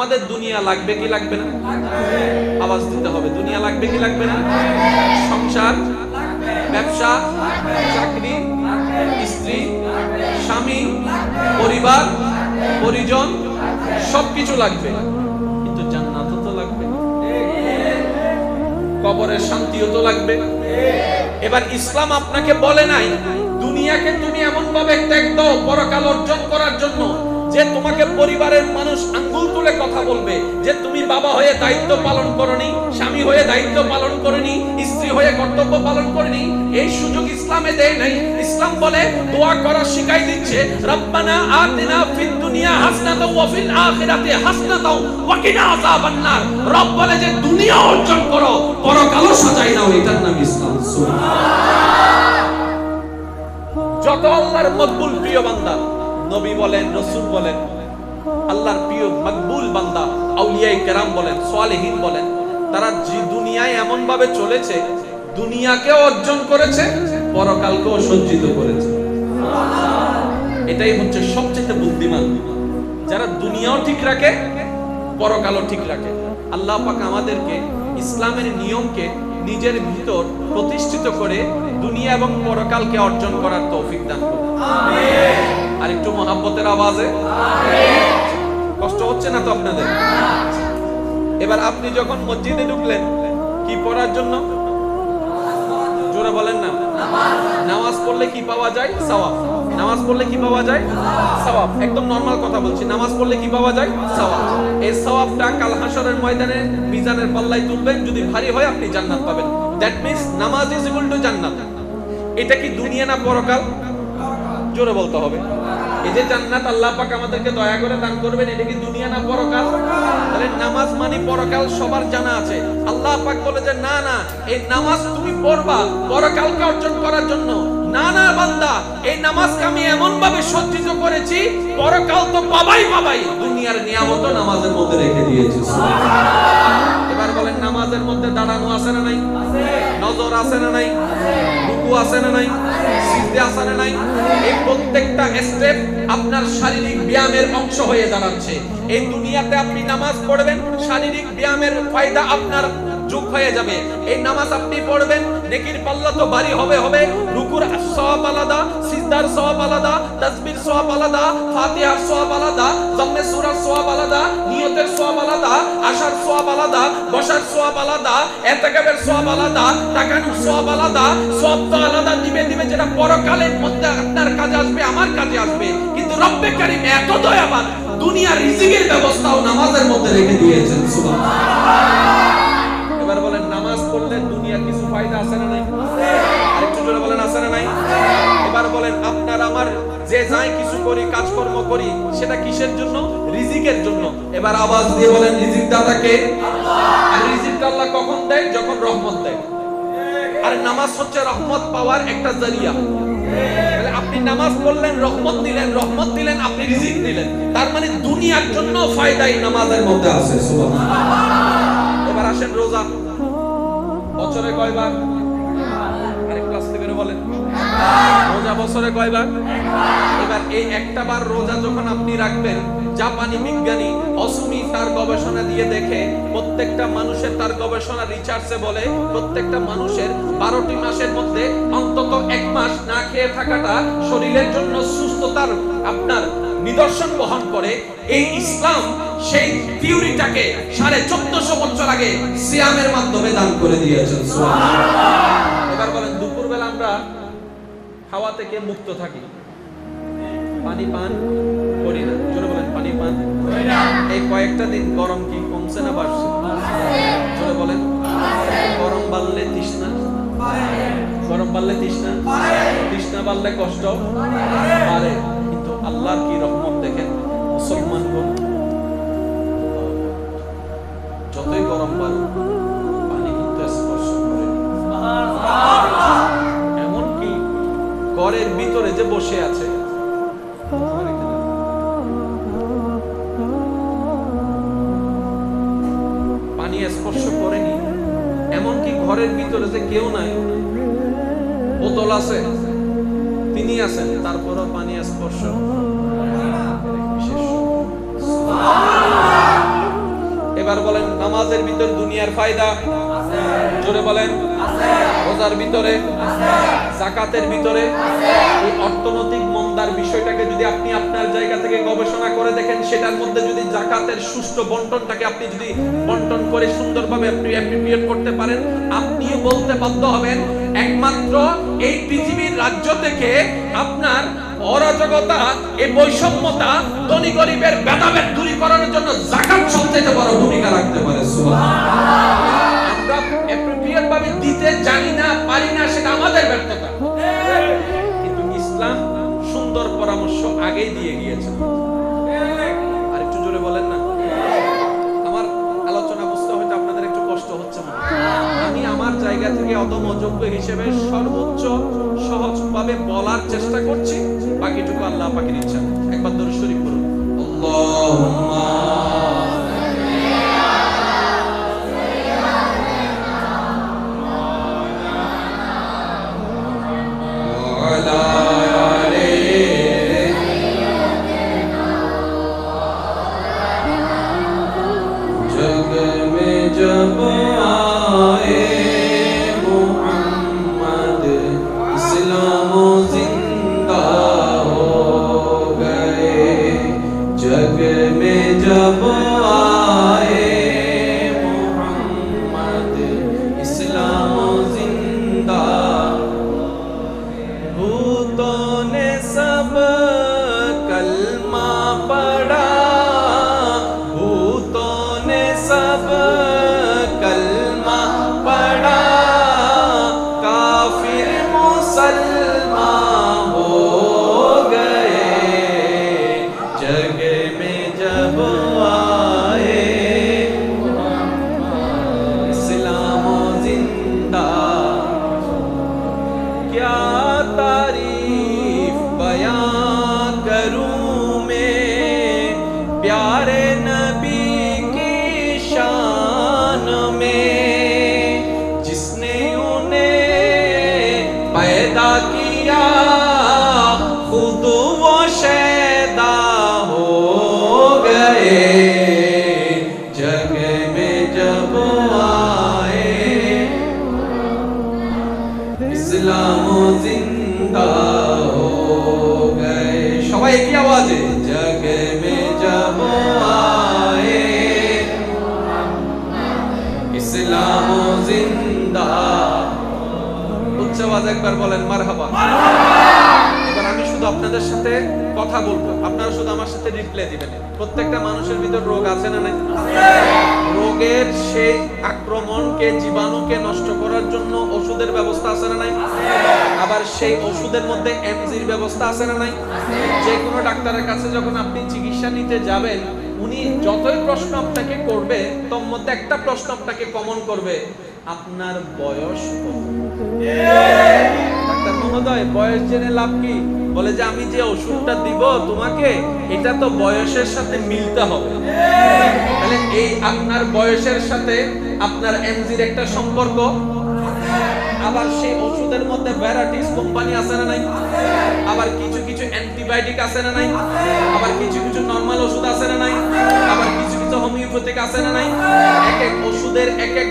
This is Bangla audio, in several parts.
আমাদের দুনিয়া লাগবে কি লাগবে না? আওয়াজ দিতে হবে। দুনিয়া লাগবে কি লাগবে না? সংসার, ব্যবসা, চাকরি, স্ত্রী, স্বামী, পরিবার, পরিজন, সবকিছু লাগবে। কিন্তু জান্নাতও তো লাগবে। কবরের শান্তিও তো লাগবে। এবার ইসলাম আপনাকে বলে নাই, দুনিয়াকে তুমি এমন ভাবে ত্যাগ দাও, পরকাল অর্জন করার জন্য। যে তোমাকে পরিবারের মানুষ আঙ্গুল তুলে কথা বলবে, যে তুমি বাবা হয়ে দায়িত্ব পালন করনি, স্বামী হয়ে দায়িত্ব পালন করনি, স্ত্রী হয়ে কর্তব্য পালন করনি, এই সুযোগ ইসলামে দেয় নাই। ইসলাম বলে, দোয়া করা শিখাই দিচ্ছে, রব্বানা আতিনা ফিদ দুনিয়া হাসনাতাও ওয়া ফিল আখিরাতি হাসনাতাও ওয়া কিনা আযাবান নার। রব বলে যে, দুনিয়া অর্জন করো, পরকালও সাজাই নাও এটার নাম ইসলাম। সুবহানাল্লাহ। যত আল্লাহর মকবুল প্রিয় বান্দা নবী বলেন, রসুল বলেন, আল্লাহর প্রিয় মকবুল বান্দা আউলিয়াই কেরাম বলেন সোয়ালেহীন বলেন, তারা যে দুনিয়ায় এমন ভাবে চলেছে দুনিয়াকে অর্জন করেছে, পরকালকেও সজ্জিত করেছে। এটাই হচ্ছে সবচেয়ে বুদ্ধিমান। যারা দুনিয়াও ঠিক রাখে, পরকালও ঠিক রাখে। আল্লাহ পাক আমাদেরকে ইসলামের নিয়মকে নিজের ভিতর প্রতিষ্ঠিত করে দুনিয়া এবং পরকালকে অর্জন করার তৌফিক দান করুন। আর একটু মহাব্বতের আওয়াজে? কষ্ট হচ্ছে না তো আপনাদের? এবার আপনি যখন মসজিদে ঢুকলেন, কি পড়ার জন্য? জোরে বলেন না। নামাজ পড়লে কি পাওয়া যায়? সওয়াব। নামাজ পড়লে কি পাওয়া যায়? সওয়াব। একদম নরমাল কথা বলছি। নামাজ পড়লে কি পাওয়া যায়? সওয়াব। এই সওয়াবটা কাল হাসরের ময়দানে মিজানের পাল্লায় তুলবেন। যদি ভারী হয়, আপনি জান্নাত পাবেন। দ্যাট মিন্স নামাজ ইজ ইকুয়াল টু জান্নাত। এটা কি দুনিয়া না পরকাল? জোরে বলতে হবে। এই যে জান্নাত আল্লাহ পাক আমাদেরকে দয়া করে দান করবেন, এটা কি দুনিয়া না পরকাল? তাহলে নামাজ মানে পরকাল, সবার জানা আছে। আল্লাহ পাক বলে যে, না না, এই নামাজ তুমি পড়বা পরকালকে অর্জন করার জন্য। না না, বান্দা, এই নামাজকে আমি এমন ভাবে সজ্জিত করেছি, পরকাল তো পাবাই পাবাই। দুনিয়ার নিয়ামত নামাজের মধ্যে রেখে দিয়েছি বলেন নামাজের মধ্যে দাঁড়ানো আছে না নাই? নজর আছে না নাই? রুকু আছে না নাই? সিজদে আছে না নাই? এই প্রত্যেকটা স্টেপ আপনার শারীরিক ব্যায়ামের অংশ হয়ে দাঁড়াচ্ছে। এই দুনিয়াতে আপনি নামাজ পড়বেন শারীরিক ব্যায়ামের ফায়দা আপনার যোগ হয়ে যাবে এই নামাজ আপনি পড়বেন নেকির পাল্লা তো ভারী হবে হবে রুকুর সব আলাদা সিজদার সব আলাদা তাসবির সব আলাদা ফাতিহার সওয়াব আলাদা জম্মে সূরার সওয়াব আলাদা নিয়তের সব আলাদা আশার সওয়াব আলাদা বসার সব আলাদা ইতিকাফের সব আলাদা তাকানোর সব আলাদা সব তো আলাদা দিবে দিবে যেটা পরকালের মধ্যে আপনার কাজে আসবে আমার কাজে আসবে কিন্তু রব্বে কারীম এত দয়াবান দুনিয়ার রিজিকের ব্যবস্থাও নামাজের মধ্যে রেখে দিয়েছেন সুবহানাল্লাহ যাই কিছু করি, কাজকর্ম করি, সেটা কিসের জন্য? রিজিকের জন্য। এবার আওয়াজ দিয়ে বলেন রিজিক দাতাকে আর রিজিকটা আল্লাহ কখন দেয়? যখন রহমত দেয়। আর নামাজ হচ্ছে রহমত পাওয়ার একটা জরিয়া। আপনি নামাজ পড়লেন, রহমত দিলেন রহমত দিলেন, আপনি রিজিক দিলেন। তার মানে দুনিয়ার জন্য ফায়দাই নামাজের মধ্যে আছে এবার আসেন রোজা। বছরে কয়বার? করে বলেন। রোজা বছরে কয়বার? এবার এই একটা বার রোজা যখন আপনি রাখবেন, জাপানি বিজ্ঞানী অসুমি তার গবেষণা দিয়ে দেখে, প্রত্যেকটা মানুষের তার গবেষণা রিসার্চে বলে, প্রত্যেকটা মানুষের বারোটি মাসের মধ্যে অন্তত এক মাস না খেয়ে থাকাটা শরীরের জন্য সুস্থতার আপনার নিদর্শন বহন করে, এই ইসলাম সেই থিওরিটাকে সাড়ে চোদ্দশো বছর আগে সিয়ামের মাধ্যমে দান করে দিয়েছেন। এবার বলেন, দুপুরবেলা আমরা হাওয়া থেকে মুক্ত থাকি। পানি পান করি না। জোরে বলেন, পানি পান এই কয়েকটা দিন গরম কি কমছে না বাড়ছে? জোরে বলেন, গরম বাড়লে তৃষ্ণা। গরম বাড়লে তৃষ্ণা। তৃষ্ণা বাড়লে কষ্ট। বাড়ে। আল্লাহর কি রহমত দেখেন? মুসলমান যতই গরম বাড়ুক পানি কিন্তু স্পর্শ করে এমনকি ঘরের ভিতরে যে বসে আছে আছেন তারপরও পানি স্পর্শ বিশেষ নামাজের ভিতর দুনিয়ার ফায়দা? জোরে বলেন, রোজার ভিতরে জাকাতের ভিতরে, এই অর্থনৈতিক মন্দার বিষয়টাকে যদি আপনি আপনার জায়গা থেকে গবেষণা করে দেখেন, সেটার মধ্যে যদি জাকাতের সুষ্ঠু বন্টনটাকে আপনি যদি বন্টন করে সুন্দরভাবে আপনি অ্যাপ্রিপিয়েট করতে পারেন, আপনিও বলতে বাধ্য হবেন একমাত্র এই পৃথিবীর রাজ্য থেকে আপনার অরাজকতা এই বৈষম্যতা, ধনী গরিবের ভেদাভেদ দূরীকরণের জন্য জাকাত সবচেয়ে বড় ভূমিকা রাখতে পারে। আমরা দিতে জানি না, পারি না, সেটা আমাদের ব্যর্থতা। কিন্তু ইসলাম সুন্দর পরামর্শ আগেই দিয়ে গিয়েছে। অদম যোগ্য হিসেবে সর্বোচ্চ সহজভাবে বলার চেষ্টা করছি। বাকিটুকু আল্লাহ পাকের ইচ্ছা। একবার দরুদ শরীফ করুন আল্লাহুম্মা प्यारे नबी की शान में, जिसने उन्हें पैदा किया, खुद वो शैदा हो गए। जग में जब आए, इस्लाम ज़िंदा একবার বলেন, মারহাবা। এবার আমি শুধু আপনাদের সাথে কথা বলব। আপনারা শুধু আমার সাথে রিপ্লাই দিবেন। প্রত্যেকটা মানুষের ভিতর রোগ আছে না নাই? রোগের সেই আক্রমণকে, জীবাণুকে নষ্ট করার জন্য ওষুধের ব্যবস্থা আছে না নাই? আবার সেই ওষুধের মধ্যে এমজির ব্যবস্থা আছে না নাই? যে কোনো ডাক্তারের কাছে যখন আপনি চিকিৎসা নিতে যাবেন, উনি যতই প্রশ্ন আপনাকে করবে, তোর মধ্যে একটা প্রশ্ন আপনাকে কমন করবে, আপনার বয়স কত? মহোদয়, বয়স জেনে লাভ কি? বলে যে আমি যে ওষুধটা দিব তোমাকে, এটা তো বয়সের সাথে মিলতে হবে। তাহলে এই আপনার বয়সের সাথে আপনার এমজির একটা সম্পর্ক? আবার সেই ওষুধের মধ্যে ভ্যারাইটিস কোম্পানি আছে না নাই? আবার কিছু কিছু অ্যান্টিবায়োটিক আছে না নাই? আবার কিছু কিছু নরমাল ওষুধ আছে না নাই? আবার কিছু কিছু হোমিওপ্যাথিক আছে না নাই? এক এক ওষুধের এক এক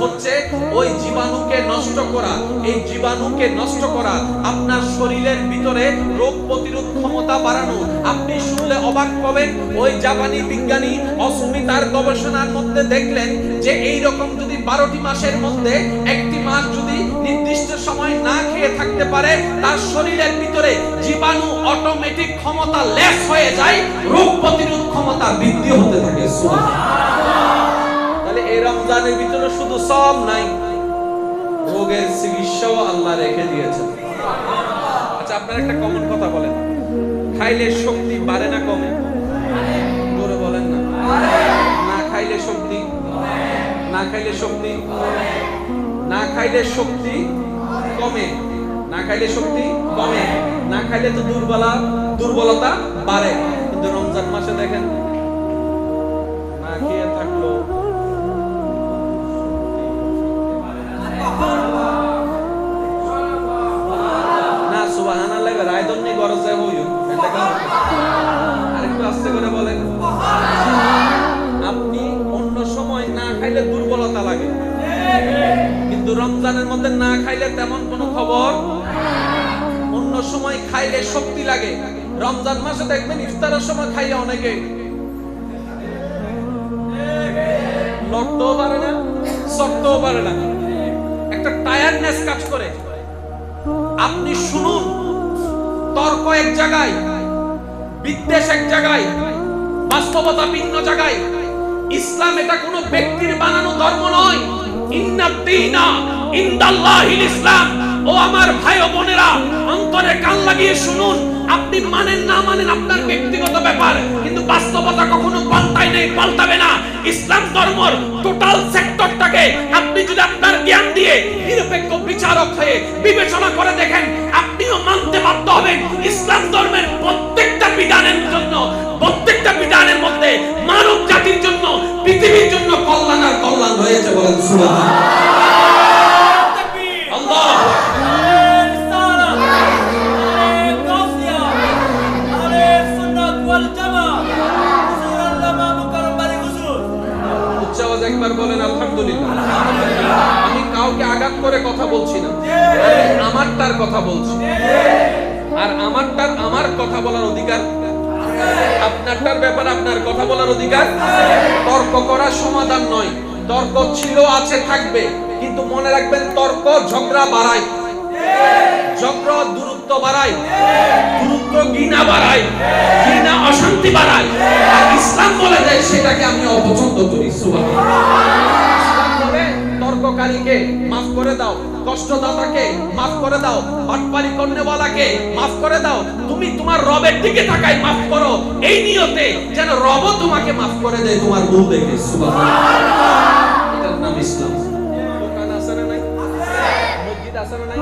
হচ্ছে ওই জীবাণুকে নষ্ট করা। এই জীবাণুকে নষ্ট করা আপনার শরীরের ভিতরে রোগ প্রতিরোধ ক্ষমতা বাড়ানো। আপনি শুনলে অবাক পাবেন, ওই জাপানি বিজ্ঞানী অস্মিতার গবেষণার মধ্যে দেখলেন যে এই রকম যদি বারোটি মাসের মধ্যে একটি মাস যদি নির্দিষ্ট সময় না খেয়ে থাকতে পারে, তার শরীরের ভিতরে জীবাণু অটোমেটিক ক্ষমতা লেস হয়ে যায়, রোগ প্রতিরোধ ক্ষমতা বৃদ্ধি হতে থাকে। তাহলে এই রমজানের ভিতরে শুধু সব নাই, রোগের চিকিৎসাও আল্লাহ রেখে দিয়েছেন। আচ্ছা আপনার একটা কমন কথা বলেন। খাইলে শক্তি বাড়ে না কমে? জোরে বলেন না। না খাইলে শক্তি? না খাইলে শক্তি? না খাইলে শক্তি কমে? না খাইলে শক্তি কমে? না খাইলে তো দুর্বলা দুর্বলতা বাড়ে। কিন্তু রমজান মাসে দেখেন তেমন কোনো খবর? অন্য সময় খাইলে শক্তি লাগে। রমজান মাসে দেখবেন ইফতারের সময় খাইলে অনেকে। লড়তেও পারে না পারে না। একটা কাজ করে। আপনি শুনুন, তর্ক এক জায়গায়, বিদ্বেষ এক জায়গায়, বাস্তবতা ভিন্ন জায়গায়। ইসলাম এটা কোনো ব্যক্তির বানানো ধর্ম নয়। ইন্নাদ্দিনা ইনদাল্লাহিল ইসলাম। ও আমার ভাই ও বোনেরা, অন্তরে কান লাগিয়ে শুনুন। আপনি মানেন না মানেন আপনার ব্যক্তিগত ব্যাপার, কিন্তু বাস্তবতা কখনো পাল্টায় নেই, পাল্টাবে না। ইসলাম ধর্মর টোটাল সেক্টরটাকে আপনি যদি আপনার জ্ঞান দিয়ে নিরপেক্ষ বিচারক হয়ে বিবেচনা করে দেখেন, আপনিও মানতে বাধ্য হবেন ইসলাম ধর্মের প্রত্যেকটা বিধানের জন্য, প্রত্যেকটা বিধানের মধ্যে মানব জাতির জন্য, পৃথিবীর জন্য কল্যাণ আর কল্যাণ রয়েছে বলেন সুবহানাল্লাহ। করে কথা বলছি না। আমি আমারটার কথা বলছি। আর আমারটার আমার কথা বলার অধিকার। আপনারটার ব্যাপারে আপনার কথা বলার অধিকার। তর্ক করা সমাধান নয়। তর্ক ছিল আছে থাকবে। কিন্তু মনে রাখবেন তর্ক ঝগড়া বাড়ায়। ঝগড়া দূরত্ব বাড়ায়। দূরত্ব ঘৃণা বাড়ায়। ঘৃণা অশান্তি বাড়ায়। আর ইসলাম বলে দেয় সেটাকে আমি অপছন্দ করি সুবহানাল্লাহ। তর্ককারীকে মাফ করে দাও। কষ্টদাতাকে মাফ করে দাও। বাটপারি করনেওয়ালাকে মাফ করে দাও। তুমি তোমার রবের দিকে তাকাই মাফ করো। এই নিয়তে যেন রব তোমাকে মাফ করে দেয় তোমার ভুল দেখে। সুবহানাল্লাহ। এটার নাম ইসলাম। দোকান আছে না নাই? মসজিদ আছে না নাই?